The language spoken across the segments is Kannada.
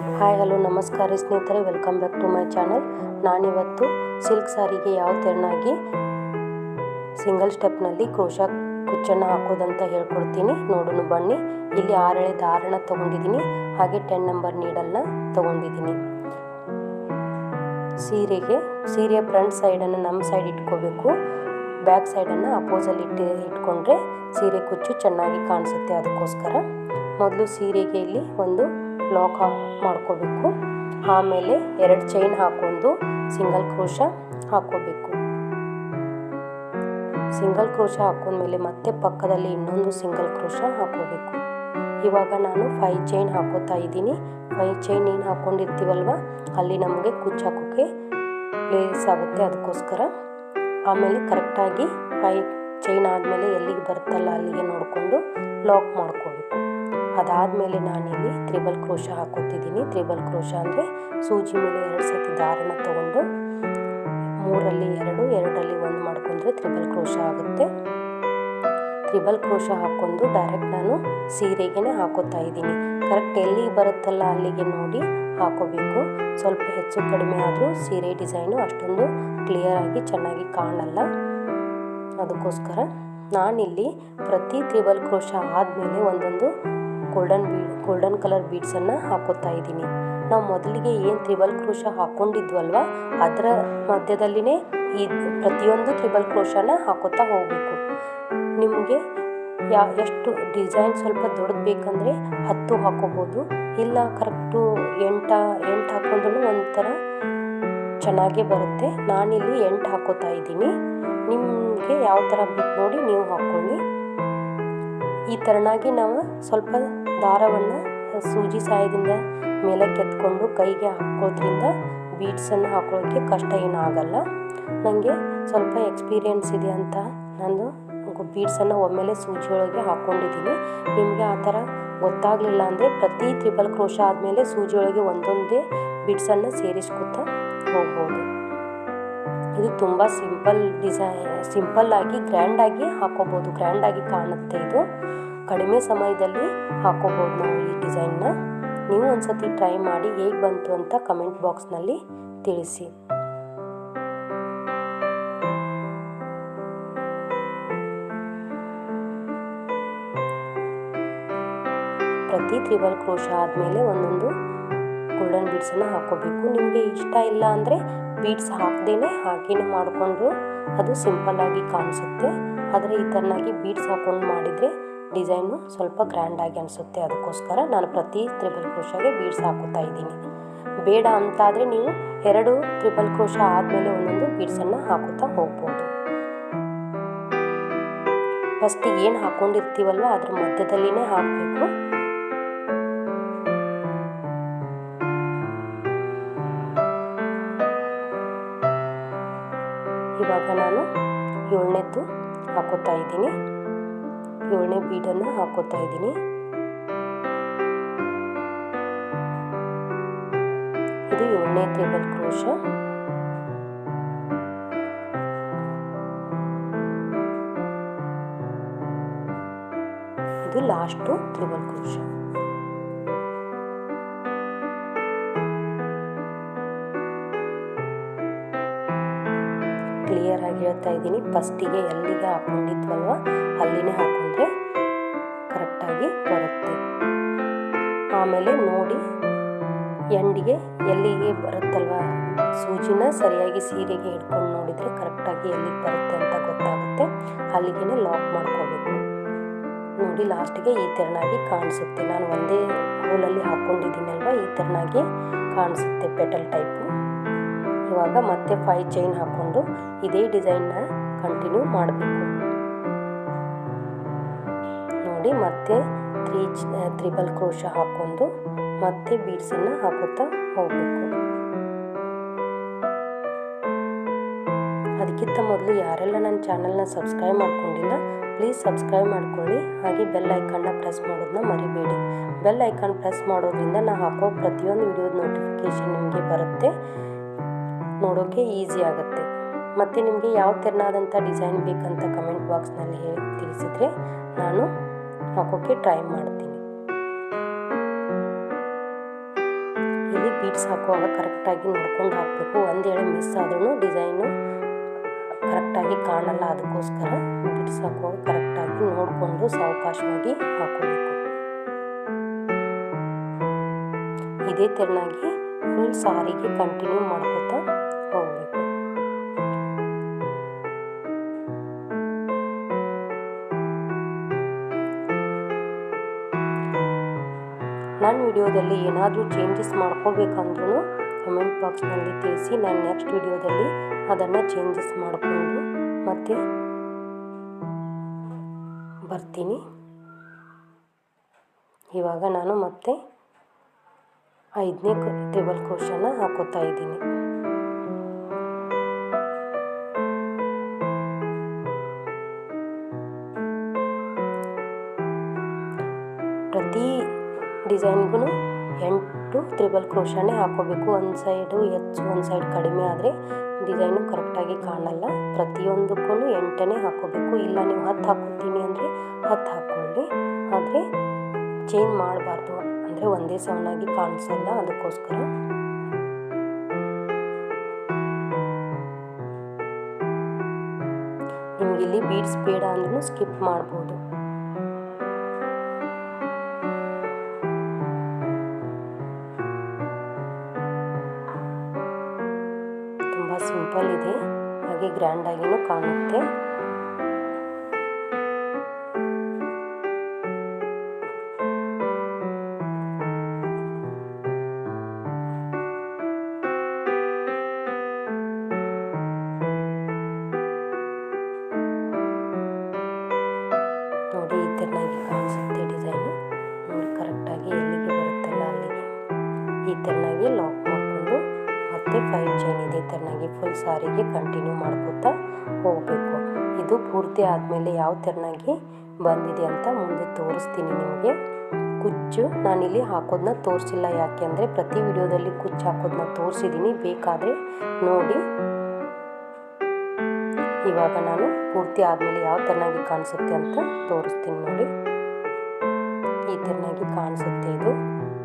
ಹಾಯ್ ಹಲೋ ನಮಸ್ಕಾರ ಸ್ನೇಹಿತರೆ welcome back to my channel ನಾನಿವತ್ತು ಸಿಲ್ಕ್ ಸಾರಿಗೆ ಯಾವ ತೆರನಾಗಿ ಸಿಂಗಲ್ ಸ್ಟೆಪ್ನಲ್ಲಿ ಕ್ರೋಶಾ ಕುಚ್ಚನ್ನು ಹಾಕೋದಂತ ಹೇಳ್ಕೊಡ್ತೀನಿ. ನೋಡೋಣ, ಬನ್ನಿ. ಇಲ್ಲಿ ಆರಳೆ ದಾರಣ ತೊಗೊಂಡಿದ್ದೀನಿ. ಹಾಗೆ ಟೆನ್ ನಂಬರ್ ನೀಡಲ್ನ ತೊಗೊಂಡಿದ್ದೀನಿ. ಸೀರೆಗೆ, ಸೀರೆಯ ಫ್ರಂಟ್ ಸೈಡನ್ನು ನಮ್ಮ ಸೈಡ್ ಇಟ್ಕೋಬೇಕು. ಬ್ಯಾಕ್ ಸೈಡನ್ನು ಅಪೋಸಲ್ಲಿ ಇಟ್ಟು, ಇಟ್ಕೊಂಡ್ರೆ ಸೀರೆ ಕುಚ್ಚು ಚೆನ್ನಾಗಿ ಕಾಣಿಸುತ್ತೆ ಅದಕ್ಕೋಸ್ಕರ. ಮೊದಲು ಸೀರೆಗೆ ಇಲ್ಲಿ ಒಂದು ಲಾಕ್ ಮಾಡ್ಕೋಬೇಕು. ಆಮೇಲೆ ಎರಡು ಚೈನ್ ಹಾಕೊಂಡು ಸಿಂಗಲ್ ಕ್ರೋಶ ಹಾಕೋಬೇಕು ಸಿಂಗಲ್ ಕ್ರೋಶ ಹಾಕೊಂಡ್ಮೇಲೆ ಮತ್ತೆ ಪಕ್ಕದಲ್ಲಿ ಇನ್ನೊಂದು ಸಿಂಗಲ್ ಕ್ರೋಶ ಹಾಕೋಬೇಕು ಇವಾಗ ನಾನು ಫೈ ಚೈನ್ ಹಾಕೋತಾ ಇದ್ದೀನಿ. ಫೈ ಚೈನ್ ಏನು ಹಾಕ್ಕೊಂಡಿರ್ತೀವಲ್ವ ಅಲ್ಲಿ ನಮಗೆ ಕುಚ್ಚು ಹಾಕೋಕ್ಕೆ ಪ್ಲೇಸ್ ಆಗುತ್ತೆ ಅದಕ್ಕೋಸ್ಕರ. ಆಮೇಲೆ ಕರೆಕ್ಟಾಗಿ ಫೈ ಚೈನ್ ಆದಮೇಲೆ ಎಲ್ಲಿಗೆ ಬರುತ್ತಲ್ಲ ಅಲ್ಲಿಗೆ ನೋಡಿಕೊಂಡು ಲಾಕ್ ಮಾಡ್ಕೋಬೇಕು. ಅದಾದಮೇಲೆ ನಾನಿಲ್ಲಿ ತ್ರಿಬಲ್ ಕ್ರೋಶ ಹಾಕೋತಿದ್ದೀನಿ. ತ್ರಿಬಲ್ ಕ್ರೋಶ ಅಂದರೆ ಸೂಜಿ ಮೇಲೆ ಎರಡು ಸತಿ ದಾರನ ತಗೊಂಡು ಮೂರಲ್ಲಿ ಎರಡು, ಎರಡರಲ್ಲಿ ಒಂದು ಮಾಡ್ಕೊಂಡ್ರೆ ತ್ರಿಬಲ್ ಕ್ರೋಶ ಆಗುತ್ತೆ. ತ್ರಿಬಲ್ ಕ್ರೋಶ ಹಾಕ್ಕೊಂಡು ಡೈರೆಕ್ಟ್ ನಾನು ಸೀರೆಗೇನೆ ಹಾಕೋತಾ ಇದ್ದೀನಿ. ಕರೆಕ್ಟ್ ಎಲ್ಲಿ ಬರುತ್ತಲ್ಲ ಅಲ್ಲಿಗೆ ನೋಡಿ ಹಾಕೋಬೇಕು. ಸ್ವಲ್ಪ ಹೆಚ್ಚು ಕಡಿಮೆ ಆದರೂ ಸೀರೆ ಡಿಸೈನು ಅಷ್ಟೊಂದು ಕ್ಲಿಯರಾಗಿ ಚೆನ್ನಾಗಿ ಕಾಣಲ್ಲ. ಅದಕ್ಕೋಸ್ಕರ ನಾನಿಲ್ಲಿ ಪ್ರತಿ ತ್ರಿಬಲ್ ಕ್ರೋಶ ಆದಮೇಲೆ ಒಂದೊಂದು ಗೋಲ್ಡನ್ ಬೀಡ್ ಗೋಲ್ಡನ್ ಕಲರ್ ಬೀಡ್ಸನ್ನು ಹಾಕೋತಾ ಇದ್ದೀನಿ. ನಾವು ಮೊದಲಿಗೆ ಏನು ತ್ರಿಬಲ್ ಕ್ರೋಶ ಹಾಕ್ಕೊಂಡಿದ್ವಲ್ವ ಅದರ ಮಧ್ಯದಲ್ಲಿನೇ ಈ ಪ್ರತಿಯೊಂದು ತ್ರಿಬಲ್ ಕ್ರೋಶನ ಹಾಕೋತಾ ಹೋಗಬೇಕು. ನಿಮಗೆ ಯಾ, ಎಷ್ಟು ಡಿಸೈನ್ ಸ್ವಲ್ಪ ದೊಡ್ಡದು ಬೇಕಂದರೆ ಹತ್ತು ಹಾಕೋಬೋದು. ಇಲ್ಲ ಕರೆಕ್ಟು ಎಂಟ, ಎಂಟು ಹಾಕೊಂಡ್ರೂ ಒಂಥರ ಚೆನ್ನಾಗೇ ಬರುತ್ತೆ. ನಾನಿಲ್ಲಿ ಎಂಟು ಹಾಕೋತಾ ಇದ್ದೀನಿ. ನಿಮಗೆ ಯಾವ ಥರ ಬೇಕು ನೋಡಿ ನೀವು ಹಾಕ್ಕೊಳ್ಳಿ ಈ ಥರನಾಗಿ ನಾವು ಸ್ವಲ್ಪ ದಾರವನ್ನು ಸೂಜಿ ಸಹಾಯದಿಂದ ಮೇಲೆ ಕೆತ್ಕೊಂಡು ಕೈಗೆ ಹಾಕೋದ್ರಿಂದ ಬೀಡ್ಸನ್ನು ಹಾಕೊಳ್ಳೋಕ್ಕೆ ಕಷ್ಟ ಏನೂ ಆಗಲ್ಲ ನನಗೆ ಸ್ವಲ್ಪ ಎಕ್ಸ್ಪೀರಿಯೆನ್ಸ್ ಇದೆ ಅಂತ ನಾನು ಬೀಡ್ಸನ್ನು ಒಮ್ಮೆಲೆ ಸೂಜಿಯೊಳಗೆ ಹಾಕ್ಕೊಂಡಿದ್ದೀನಿ ನಿಮಗೆ ಆ ಥರ ಗೊತ್ತಾಗಲಿಲ್ಲ ಅಂದರೆ ಪ್ರತಿ ತ್ರಿಬಲ್ ಕ್ರೋಶ ಆದಮೇಲೆ ಸೂಜಿಯೊಳಗೆ ಒಂದೊಂದೇ ಬೀಡ್ಸನ್ನು ಸೇರಿಸ್ಕೊತಾ ಹೋಗ್ಬೋದು. ಇದು ತುಂಬ ಸಿಂಪಲ್ ಡಿಸೈ, ಸಿಂಪಲ್ಲಾಗಿ ಗ್ರ್ಯಾಂಡಾಗಿ ಹಾಕೋಬೋದು. ಗ್ರ್ಯಾಂಡಾಗಿ ಕಾಣುತ್ತೆ ಇದು. ಕಡಿಮೆ ಸಮಯದಲ್ಲಿ ಹಾಕೋಬೋದು ನಾವು ಈ ಡಿಸೈನ್ನ ನೀವು ಒಂದ್ಸತಿ ಟ್ರೈ ಮಾಡಿ ಹೇಗೆ ಬಂತು ಅಂತ ಕಮೆಂಟ್ ಬಾಕ್ಸ್ನಲ್ಲಿ ತಿಳಿಸಿ. ಪ್ರತಿ ತ್ರಿಬಲ್ ಕ್ರೋಶ ಆದಮೇಲೆ ಒಂದೊಂದು ಗೋಲ್ಡನ್ ಬೀಡ್ಸನ್ನು ಹಾಕೋಬೇಕು. ನಿಮಗೆ ಇಷ್ಟ ಇಲ್ಲ ಅಂದರೆ ಬೀಡ್ಸ್ ಹಾಕ್ದೇನೆ ಹಾಗೇನೆ ಮಾಡಿಕೊಂಡು ಅದು ಸಿಂಪಲ್ಲಾಗಿ ಕಾಣಿಸುತ್ತೆ. ಆದರೆ ಈ ಥರನಾಗಿ ಬೀಡ್ಸ್ ಹಾಕೊಂಡು ಮಾಡಿದರೆ ಡಿಸೈನು ಸ್ವಲ್ಪ ಗ್ರ್ಯಾಂಡಾಗಿ ಅನಿಸುತ್ತೆ. ಅದಕ್ಕೋಸ್ಕರ ನಾನು ಪ್ರತಿ ತ್ರಿಬಲ್ ಕ್ರೋಶಾಗೆ ಬೀಡ್ಸ್ ಹಾಕೋತಾ ಇದ್ದೀನಿ. ಬೇಡ ಅಂತಾದರೆ ನೀವು ಎರಡು ತ್ರಿಬಲ್ ಕ್ರೋಶ ಆದಮೇಲೆ ಒಂದೊಂದು ಬೀಡ್ಸನ್ನು ಹಾಕುತ್ತಾ ಹೋಗ್ಬೋದು. ಫಸ್ಟ್ ಏನು ಹಾಕ್ಕೊಂಡಿರ್ತೀವಲ್ವ ಅದ್ರ ಮಧ್ಯದಲ್ಲಿನೇ ಹಾಕಬೇಕು. ಇವಾಗ ನಾನು ಏಳನೇದ್ದು ಹಾಕೋತಾ ಇದ್ದೀನಿ. ಏಳನೇ ಬೀಡನ್ನು ಹಾಕೋತಾ ಇದ್ದೀನಿ. ಇದು ಏಳನೇ ತ್ರಿಬಲ್ ಕ್ರೋಶ ಇದು ಲಾಸ್ಟು ತ್ರಿಬಲ್ ಕ್ರೋಶ ಕ್ಲಿಯರ್ ಆಗಿ ಹೇಳ್ತಾ ಇದ್ದೀನಿ. ಫಸ್ಟಿಗೆ ಎಲ್ಲಿಗೆ ಹಾಕೊಂಡಿದ್ವಲ್ವ? ಅಲ್ಲಿನೇ ಹಾಕೊಂಡ್ರೆ ಕರೆಕ್ಟಾಗಿ ಬರುತ್ತೆ. ಆಮೇಲೆ ನೋಡಿ, ಎಂಡಿಗೆ ಎಲ್ಲಿಗೆ ಬರುತ್ತಲ್ವ? ಸೂಜಿನ ಸರಿಯಾಗಿ ಸೀರೆಗೆ ಹಿಡ್ಕೊಂಡು ನೋಡಿದರೆ ಕರೆಕ್ಟಾಗಿ ಎಲ್ಲಿಗೆ ಬರುತ್ತೆ ಅಂತ ಗೊತ್ತಾಗುತ್ತೆ. ಅಲ್ಲಿಗೆ ಲಾಕ್ ಮಾಡ್ಕೋಬೇಕು. ನೋಡಿ, ಲಾಸ್ಟಿಗೆ ಈ ಥರನಾಗಿ ಕಾಣಿಸುತ್ತೆ. ನಾನು ಒಂದೇ ಹೋಲಲ್ಲಿ ಹಾಕ್ಕೊಂಡಿದ್ದೀನಲ್ವ? ಈ ಥರನಾಗಿ ಕಾಣಿಸುತ್ತೆ ಪೆಟಲ್ ಟೈಪು. ಇವಾಗ ಮತ್ತೆ ಫೈ ಚೈನ್ ಹಾಕ್ಕೊಂಡು ಇದೇ ಡಿಸೈನ್ನ ಕಂಟಿನ್ಯೂ ಮಾಡಬೇಕು. ನೋಡಿ ಮತ್ತೆ ತ್ರೀ ತ್ರಿಬಲ್ ಕ್ರೋಶ ಹಾಕ್ಕೊಂಡು ಮತ್ತೆ ಬೀಡ್ಸನ್ನು ಹಾಕುತ್ತಾ ಹೋಗಬೇಕು. ಅದಕ್ಕಿಂತ ಮೊದಲು ಯಾರೆಲ್ಲ ನನ್ನ ಚಾನಲ್ನ ಸಬ್ಸ್ಕ್ರೈಬ್ ಮಾಡ್ಕೊಂಡಿಲ್ಲ, ಪ್ಲೀಸ್ ಸಬ್ಸ್ಕ್ರೈಬ್ ಮಾಡ್ಕೊಳ್ಳಿ. ಹಾಗೆ ಬೆಲ್ ಐಕನ್ನ ಪ್ರೆಸ್ ಮಾಡೋದನ್ನ ಮರಿಬೇಡಿ. ಬೆಲ್ ಐಕಾನ್ ಪ್ರೆಸ್ ಮಾಡೋದ್ರಿಂದ ನಾನು ಹಾಕೋ ಪ್ರತಿಯೊಂದು ವಿಡಿಯೋದ ನೋಟಿಫಿಕೇಷನ್ ನಿಮಗೆ ಬರುತ್ತೆ. ನೋಡೋಕ್ಕೆ ಈಸಿ ಆಗುತ್ತೆ. ಮತ್ತು ನಿಮಗೆ ಯಾವ ಥರನಾದಂಥ ಡಿಸೈನ್ ಬೇಕಂತ ಕಮೆಂಟ್ ಬಾಕ್ಸ್ನಲ್ಲಿ ಹೇಳಿ ತಿಳಿಸಿದರೆ ನಾನು ಹಾಕೋಕ್ಕೆ ಟ್ರೈ ಮಾಡ್ತೀನಿ. ಬೀಡ್ಸ್ ಹಾಕುವಾಗ ಕರೆಕ್ಟಾಗಿ ನೋಡ್ಕೊಂಡು ಹಾಕಬೇಕು. ಒಂದೇಳೆ ಮಿಸ್ ಆದ್ರೂ ಡಿಸೈನು ಕರೆಕ್ಟಾಗಿ ಕಾಣಲ್ಲ ಅದಕ್ಕೋಸ್ಕರ ಬೀಟ್ಸ್ ಹಾಕುವಾಗ ಕರೆಕ್ಟಾಗಿ ನೋಡಿಕೊಂಡು ಸಾವಕಾಶವಾಗಿ ಹಾಕೋಬೇಕು. ಇದೇ ತೆರನಾಗಿ ಫುಲ್ ಸಾರಿಗೆ ಕಂಟಿನ್ಯೂ ಮಾಡ್ಕೊತಾ ನನ್ನ ವಿಡಿಯೋದಲ್ಲಿ ಏನಾದರೂ ಚೇಂಜಸ್ ಮಾಡ್ಕೋಬೇಕಂದ್ರೂ ಕಮೆಂಟ್ ಬಾಕ್ಸ್ನಲ್ಲಿ ತಿಳಿಸಿ ನಾನು ನೆಕ್ಸ್ಟ್ ವಿಡಿಯೋದಲ್ಲಿ ಅದನ್ನು ಚೇಂಜಸ್ ಮಾಡಿಕೊಂಡು ಮತ್ತೆ ಬರ್ತೀನಿ. ಇವಾಗ ನಾನು ಮತ್ತೆ ಐದನೇ ಟೇಬಲ್ ಕ್ರೋಶನ ಹಾಕೋತಾ ಇದ್ದೀನಿ. ಪ್ರತಿ ಡಿಸೈನ್ಗೂ ಎಂಟು ತ್ರಿಬಲ್ ಕ್ರೋಶನೇ ಹಾಕೋಬೇಕು. ಒಂದು ಸೈಡು ಹೆಚ್ಚು, ಒಂದು ಸೈಡ್ ಕಡಿಮೆ ಆದರೆ ಡಿಸೈನು ಕರೆಕ್ಟಾಗಿ ಕಾಣಲ್ಲ. ಪ್ರತಿಯೊಂದಕ್ಕೂ ಎಂಟನೇ ಹಾಕೋಬೇಕು. ಇಲ್ಲ ನೀವು ಹತ್ತು ಹಾಕೋತೀನಿ ಅಂದರೆ ಹತ್ತು ಹಾಕ್ಕೊಳ್ಳಿ ಆದರೆ ಚೇಂಜ್ ಮಾಡಬಾರ್ದು. ಅಂದರೆ ಒಂದೇ ಸೌನಾಗಿ ಕಾಣಿಸಲ್ಲ ಅದಕ್ಕೋಸ್ಕರ. ನಿಮಗಿಲ್ಲಿ ಬೀಡ್ಸ್ ಬೇಡ ಅಂದ್ರೂ ಸ್ಕಿಪ್ ಮಾಡ್ಬೋದು. ಗ್ರ್ಯಾಂಡಾಗಿಯೂ ಕಾಣುತ್ತೆ. ಫೈವ್ ಚೈನ್ ಇದೆ ಥರನಾಗಿ ಫುಲ್ ಸಾರಿಗೆ ಕಂಟಿನ್ಯೂ ಮಾಡ್ಕೋತಾ ಹೋಗಬೇಕು. ಇದು ಪೂರ್ತಿ ಆದಮೇಲೆ ಯಾವ ಥರನಾಗಿ ಬಂದಿದೆ ಅಂತ ಮುಂದೆ ತೋರಿಸ್ತೀನಿ ನಿಮಗೆ. ಕುಚ್ಚು, ನಾನಿಲ್ಲಿ ಹಾಕೋದನ್ನ ತೋರಿಸಿಲ್ಲ. ಯಾಕೆ ಅಂದರೆ ಪ್ರತಿ ವಿಡಿಯೋದಲ್ಲಿ ಕುಚ್ಚು ಹಾಕೋದನ್ನ ತೋರಿಸಿದ್ದೀನಿ ಬೇಕಾದರೆ ನೋಡಿ. ಇವಾಗ ನಾನು ಪೂರ್ತಿ ಆದಮೇಲೆ ಯಾವ ಥರನಾಗಿ ಕಾಣಿಸುತ್ತೆ ಅಂತ ತೋರಿಸ್ತೀನಿ ನೋಡಿ. ಈ ಥರನಾಗಿ ಕಾಣಿಸುತ್ತೆ ಇದು.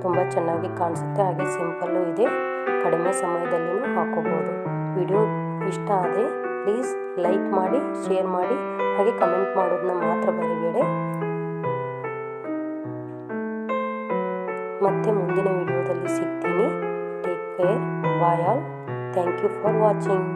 ತುಂಬ ಚೆನ್ನಾಗಿ ಕಾಣಿಸುತ್ತೆ. ಹಾಗೆ ಸಿಂಪಲ್ಲು ಇದೆ. ಕಡಿಮೆ ಸಮಯದಲ್ಲಿಯೂ ಹಾಕೋಬೋದು. ವಿಡಿಯೋ ಇಷ್ಟ ಆದರೆ ಪ್ಲೀಸ್ ಲೈಕ್ ಮಾಡಿ ಶೇರ್ ಮಾಡಿ, ಹಾಗೆ ಕಮೆಂಟ್ ಮಾಡೋದನ್ನ ಮಾತ್ರ ಬರಿಬೇಡಿ ಮತ್ತೆ ಮುಂದಿನ ವಿಡಿಯೋದಲ್ಲಿ ಸಿಗ್ತೀನಿ. Take care bye all thank you for watching